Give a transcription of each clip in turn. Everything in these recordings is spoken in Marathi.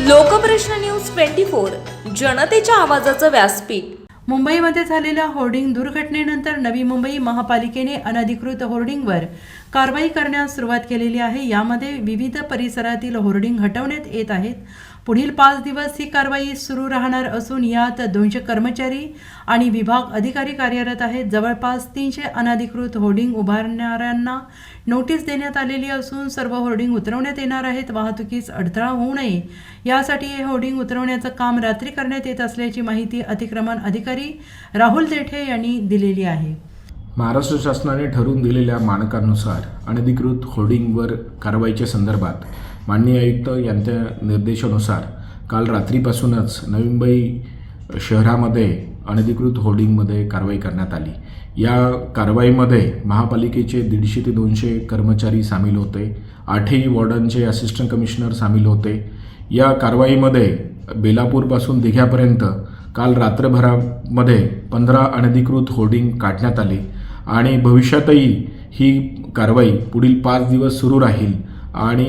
लोकप्रश्न न्यूज ट्वेंटी फोर जनतेच्या आवाजाचं व्यासपीठ. मुंबईमध्ये झालेल्या होर्डिंग दुर्घटनेनंतर नवी मुंबई महापालिकेने अनधिकृत होर्डिंगवर कारवाई करण्यास सुरुवात केलेली आहे. यामध्ये विविध परिसरातील होर्डिंग हटवण्यात येत आहेत. पुढील पाच दिवस ही कारवाई सुरू राहणार असून यात दोनशे कर्मचारी आणि विभाग अधिकारी कार्यरत आहेत. जवळपास तीनशे अनधिकृत होर्डिंग उभारणाऱ्यांना नोटीस देण्यात आलेली असून सर्व होर्डिंग उतरवण्यात येणार आहेत. वाहतुकीस अडथळा होऊ नये. यासाठी हे होर्डिंग उतरवण्याचं काम रात्री करण्यात येत असल्याची माहिती अतिक्रमण अधिकारी राहुल देठे यांनी दिलेली आहे. महाराष्ट्र शासनाने ठरवून दिलेल्या मानकांनुसार अनधिकृत होर्डिंगवर कारवाईच्या संदर्भात माननीय आयुक्त यांच्या निर्देशानुसार काल रात्रीपासूनच नवी मुंबई शहरामध्ये अनधिकृत होर्डिंगमध्ये कारवाई करण्यात आली. या कारवाईमध्ये महापालिकेचे दीडशे ते दोनशे कर्मचारी सामील होते. आठही वॉर्डनचे असिस्टंट कमिशनर सामील होते. या कारवाईमध्ये बेलापूरपासून दिघ्यापर्यंत काल रात्रभरामध्ये पंधरा अनधिकृत होर्डिंग काढण्यात आली आणि भविष्यातही ही कारवाई पुढील पाच दिवस सुरू राहील आणि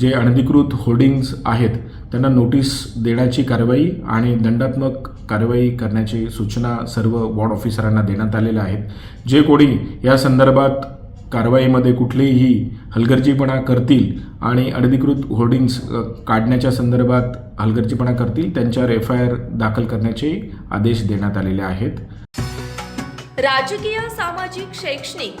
जे अनधिकृत होर्डिंग्ज आहेत त्यांना नोटीस देण्याची कारवाई आणि दंडात्मक कारवाई करण्याची सूचना सर्व वॉर्ड ऑफिसरांना देण्यात आलेल्या आहेत. जे कोणी या संदर्भात कारवाईमध्ये कुठलेही हलगर्जीपणा करतील आणि अनधिकृत होर्डिंग्स काढण्याच्या संदर्भात हलगर्जीपणा करतील त्यांच्यावर एफ आय आर दाखल करण्याचे आदेश देण्यात आलेले आहेत. राजकीय सामाजिक शैक्षणिक